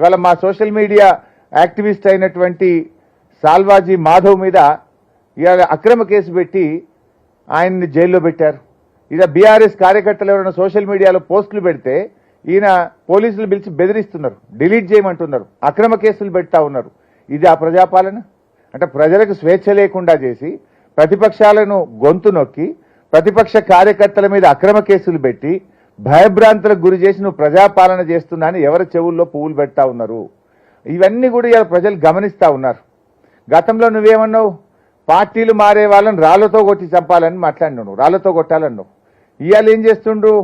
ఇవాళ మా social media activist అయినటువంటి సాల్వాజీ మాధవ్ మీద ఇవాళ అక్రమ కేసు పెట్టి ఆయన్ని జైల్లో పెట్టారు. ఇక బీఆర్ఎస్ కార్యకర్తలు ఎవరైనా సోషల్ మీడియాలో పోస్టులు పెడితే ఈయన పోలీసులు పిలిచి బెదిరిస్తున్నారు. డిలీట్ చేయమంటున్నారు. అక్రమ కేసులు పెడతా ఉన్నారు. ఇది ఆ ప్రజాపాలన? అంటే ప్రజలకు స్వేచ్ఛ లేకుండా చేసి ప్రతిపక్షాలను గొంతు నొక్కి ప్రతిపక్ష కార్యకర్తల మీద అక్రమ కేసులు పెట్టి భయభ్రాంతులకు గురి చేసి నువ్వు ప్రజాపాలన చేస్తున్నా అని ఎవరి చెవుల్లో పువ్వులు పెడతా ఉన్నారు? ఇవన్నీ కూడా ఇవాళ ప్రజలు గమనిస్తా ఉన్నారు. గతంలో నువ్వేమన్నావు? పార్టీలు మారే వాళ్ళని రాళ్ళతో కొట్టి చంపాలని మాట్లాడినావు రాళ్ళతో కొట్టాలన్నావు. ఇవాళ ఏం చేస్తుండ్రు?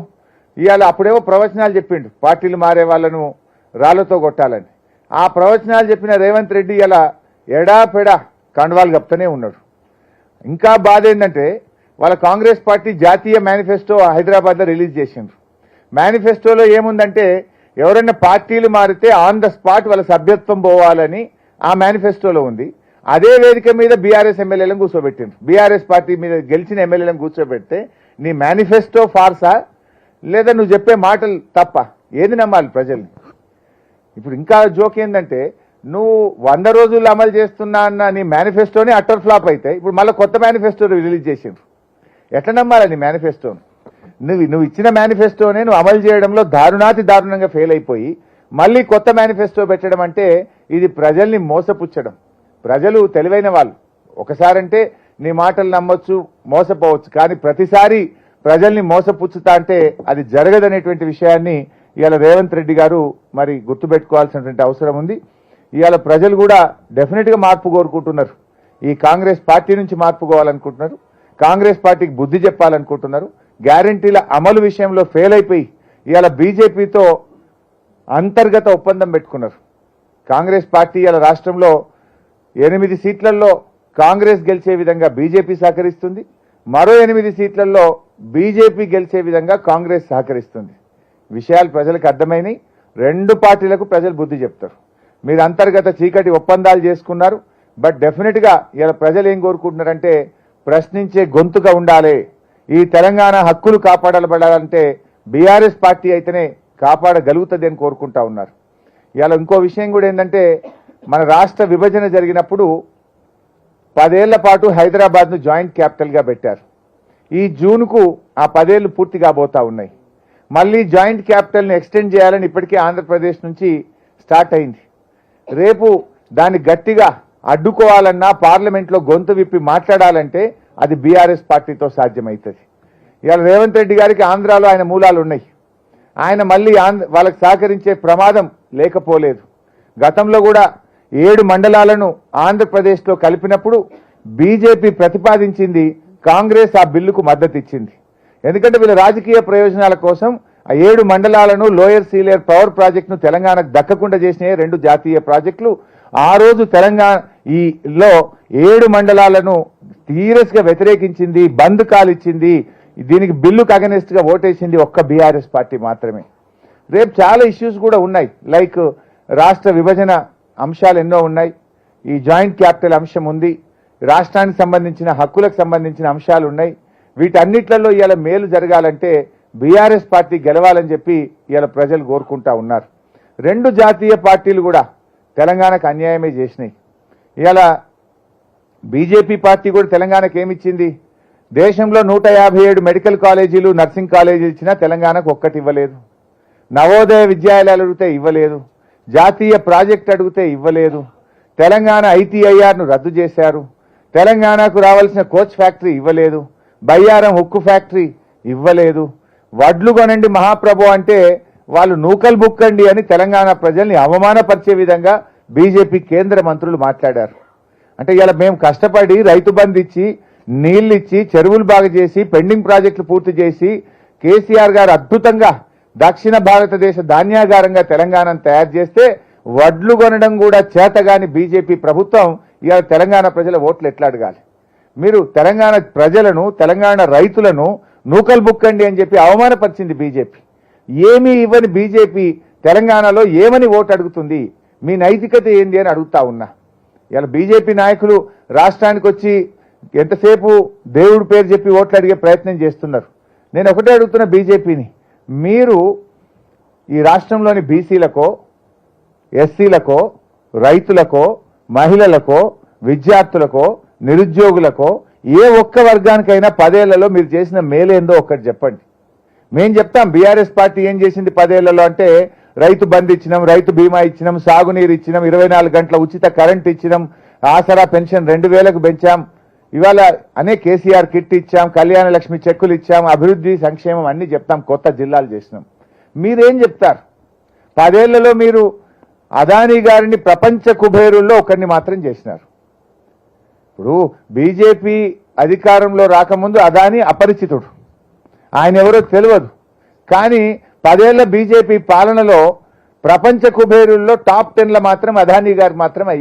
ఇవాళ అప్పుడేవో ప్రవచనాలు చెప్పిండు పార్టీలు మారే వాళ్ళను రాళ్ళతో కొట్టాలని. ఆ ప్రవచనాలు చెప్పిన రేవంత్ రెడ్డి ఇలా ఎడాపెడా కండవాలు గప్తనే ఉన్నాడు. ఇంకా బాధ ఏంటంటే వాళ్ళ కాంగ్రెస్ పార్టీ జాతీయ మేనిఫెస్టో హైదరాబాద్లో రిలీజ్ చేసిండ్రు. మేనిఫెస్టోలో ఏముందంటే ఎవరైనా పార్టీలు మారితే ఆన్ ద స్పాట్ వాళ్ళ సభ్యత్వం పోవాలని ఆ మేనిఫెస్టోలో ఉంది. అదే వేదిక మీద బీఆర్ఎస్ ఎమ్మెల్యేలను కూర్చోబెట్టిండ్రు బీఆర్ఎస్ పార్టీ మీద గెలిచిన ఎమ్మెల్యేలను కూర్చోబెడితే నీ మేనిఫెస్టో ఫార్సా? లేదా నువ్వు చెప్పే మాటలు తప్ప? ఏది నమ్మాలి ప్రజల్ని? ఇప్పుడు ఇంకా జోక్ ఏంటంటే నువ్వు వంద రోజులు అమలు చేస్తున్నా అన్న నీ మేనిఫెస్టోనే అట్టర్ ఫ్లాప్ అయితే ఇప్పుడు మళ్ళీ కొత్త మేనిఫెస్టో రిలీజ్ చేసిండ్రు. ఎట్లా నమ్మాలి నీ మేనిఫెస్టోను? నువ్వు నువ్వు ఇచ్చిన మేనిఫెస్టోనే నువ్వు అమలు చేయడంలో దారుణాతి దారుణంగా ఫెయిల్ అయిపోయి మళ్ళీ కొత్త మేనిఫెస్టో పెట్టడం అంటే ఇది ప్రజల్ని మోసపుచ్చడం. ప్రజలు తెలివైన వాళ్ళు. ఒకసారంటే నీ మాటలు నమ్మొచ్చు మోసపోవచ్చు కానీ ప్రతిసారి ప్రజల్ని మోసపుచ్చుతా అంటే అది జరగదనేటువంటి విషయాన్ని ఇవాళ రేవంత్ రెడ్డి గారు మరి గుర్తుపెట్టుకోవాల్సినటువంటి అవసరం ఉంది. ఇవాళ ప్రజలు కూడా డెఫినెట్గా మార్పు కోరుకుంటున్నారు. ఈ కాంగ్రెస్ పార్టీ నుంచి మార్పు కావాలనుకుంటున్నారు. కాంగ్రెస్ పార్టీకి బుద్ధి చెప్పాలనుకుంటున్నారు. గ్యారంటీల అమలు విషయంలో ఫెయిల్ అయిపోయి ఇవాళ బీజేపీతో అంతర్గత ఒప్పందం పెట్టుకున్నారు. కాంగ్రెస్ పార్టీ ఇవాళ రాష్ట్రంలో ఎనిమిది సీట్లలో కాంగ్రెస్ గెలిచే విధంగా బీజేపీ సహకరిస్తుంది. మరో ఎనిమిది సీట్లలో బీజేపీ గెలిచే విధంగా కాంగ్రెస్ సహకరిస్తుంది. విషయాలు ప్రజలకు అర్థమైనవి రెండు పార్టీలకు ప్రజలు బుద్ధి చెప్తారు. మీరు అంతర్గత చీకటి ఒప్పందాలు చేసుకున్నారు. బట్ డెఫినెట్గా ఇలా ప్రజలు ఏం కోరుకుంటున్నారంటే ప్రశ్నించే గొంతుగా ఉండాలి. ఈ తెలంగాణ హక్కులు కాపాడబడాలంటే బీఆర్ఎస్ పార్టీ అయితేనే కాపాడగలుగుతుంది అని కోరుకుంటా ఉన్నారు. ఇవాళ ఇంకో విషయం కూడా ఏంటంటే మన రాష్ట్ర విభజన జరిగినప్పుడు పదేళ్ళ పాటు హైదరాబాద్ను జాయింట్ క్యాపిటల్గా పెట్టారు. ఈ జూన్కు ఆ పదేళ్ళు పూర్తి కాబోతా ఉన్నాయి. మళ్ళీ జాయింట్ క్యాపిటల్ని ఎక్స్టెండ్ చేయాలని ఇప్పటికే ఆంధ్రప్రదేశ్ నుంచి స్టార్ట్ అయింది. రేపు దాన్ని గట్టిగా అడ్డుకోవాలన్నా పార్లమెంట్లో గొంతు విప్పి మాట్లాడాలంటే అది బీఆర్ఎస్ పార్టీతో సాధ్యమవుతుంది ఇవాళ రేవంత్ రెడ్డి గారికి ఆంధ్రాలో ఆయన మూలాలు ఉన్నాయి. ఆయన మళ్ళీ ఆంధ్ర వాళ్ళకి సహకరించే ప్రమాదం లేకపోలేదు. గతంలో కూడా ఏడు మండలాలను ఆంధ్రప్రదేశ్లో కలిపినప్పుడు బీజేపీ ప్రతిపాదించింది కాంగ్రెస్ ఆ బిల్లుకు మద్దతు ఇచ్చింది ఎందుకంటే వీళ్ళ రాజకీయ ప్రయోజనాల కోసం ఆ ఏడు మండలాలను లోయర్ సీలియర్ పవర్ ప్రాజెక్టును తెలంగాణకు దక్కకుండా చేసిన రెండు జాతీయ ప్రాజెక్టులు. ఆ రోజు తెలంగాణ ఈ లో ఏడు మండలాలను సీరియస్గా వ్యతిరేకించింది బంద్ కాలిచ్చింది దీనికి బిల్లుకు అగనెస్ట్గా ఓటేసింది ఒక్క బీఆర్ఎస్ పార్టీ మాత్రమే. రేపు చాలా ఇష్యూస్ కూడా ఉన్నాయి. లైక్ రాష్ట్ర విభజన అంశాలు ఎన్నో ఉన్నాయి. ఈ జాయింట్ క్యాపిటల్ అంశం ఉంది. రాష్ట్రానికి సంబంధించిన హక్కులకు సంబంధించిన అంశాలు ఉన్నాయి. వీటన్నిట్లలో ఇవాళ మేలు జరగాలంటే బీఆర్ఎస్ పార్టీ గెలవాలని చెప్పి ఇవాళ ప్రజలు కోరుకుంటా ఉన్నారు. రెండు జాతీయ పార్టీలు కూడా తెలంగాణకు అన్యాయమే చేసినాయి. ఇవాళ బీజేపీ పార్టీ కూడా తెలంగాణకు ఏమిచ్చింది? దేశంలో నూట యాభై ఏడు మెడికల్ కాలేజీలు నర్సింగ్ కాలేజీలు ఇచ్చినా తెలంగాణకు ఒక్కటి ఇవ్వలేదు. నవోదయ విద్యాలయాలు అడిగితే ఇవ్వలేదు. జాతీయ ప్రాజెక్ట్ అడిగితే ఇవ్వలేదు. తెలంగాణ ఐటీఐఆర్ను రద్దు చేశారు. తెలంగాణకు రావాల్సిన కోచ్ ఫ్యాక్టరీ ఇవ్వలేదు. బయ్యారం ఉక్కు ఫ్యాక్టరీ ఇవ్వలేదు. వడ్లు కొనండి మహాప్రభు అంటే వాళ్ళు నూకలు బుక్కండి అని తెలంగాణ ప్రజల్ని అవమానపరిచే విధంగా బీజేపీ కేంద్ర మంత్రులు మాట్లాడారు. అంటే ఇలా మేము కష్టపడి రైతు బంధు ఇచ్చి నీళ్ళు ఇచ్చి చెరువులు బాగా చేసి పెండింగ్ ప్రాజెక్టులు పూర్తి చేసి కేసీఆర్ గారు అద్భుతంగా దక్షిణ భారతదేశ ధాన్యాగారంగా తెలంగాణను తయారు చేస్తే వడ్లు కొనడం కూడా చేతగాని బీజేపీ ప్రభుత్వం ఇవాళ తెలంగాణ ప్రజల ఓట్లు ఎట్లా అడగాలి? మీరు తెలంగాణ ప్రజలను తెలంగాణ రైతులను నూకలు బుక్కండి అని చెప్పి అవమానపరిచింది బీజేపీ. ఏమీ ఇవ్వని బీజేపీ తెలంగాణలో ఏమని ఓటు అడుగుతుంది? మీ నైతికత ఏంది అని అడుగుతా ఉన్నా. ఇలా బీజేపీ నాయకులు రాష్ట్రానికి వచ్చి ఎంతసేపు దేవుడి పేరు చెప్పి ఓట్లు అడిగే ప్రయత్నం చేస్తున్నారు. నేను ఒకటే అడుగుతున్న బీజేపీని. మీరు ఈ రాష్ట్రంలోని బీసీలకో ఎస్సీలకో రైతులకో మహిళలకో విద్యార్థులకో నిరుద్యోగులకో ఏ ఒక్క వర్గానికైనా పదేళ్ళలో మీరు చేసిన మేలేందో ఒక్కటి చెప్పండి. మేము చెప్తాం బీఆర్ఎస్ పార్టీ ఏం చేసింది పదేళ్ళలో అంటే రైతు బంద్ ఇచ్చినాం రైతు బీమా ఇచ్చినాం సాగునీరు ఇచ్చినాం ఇరవై నాలుగు గంటల ఉచిత కరెంట్ ఇచ్చినాం ఆసరా పెన్షన్ రెండు వేలకు పెంచాం. ఇవాళ అనే కేసీఆర్ కిట్ ఇచ్చాం కళ్యాణ లక్ష్మి చెక్కులు ఇచ్చాం అభివృద్ధి సంక్షేమం అన్ని చెప్తాం కొత్త జిల్లాలు చేసినాం. మీరేం చెప్తారు? పదేళ్ళలో మీరు అదానీ గారిని ప్రపంచ కుబేరుల్లో ఒకరిని మాత్రం చేసినారు. ఇప్పుడు బీజేపీ అధికారంలో రాకముందు అదాని అపరిచితుడు. ఆయన ఎవరో తెలియదు. కానీ పదేళ్ళ బీజేపీ పాలనలో ప్రపంచ కుబేరుల్లో టాప్ టెన్ల మాత్రం అదానీ గారు మాత్రం అయ్యారు.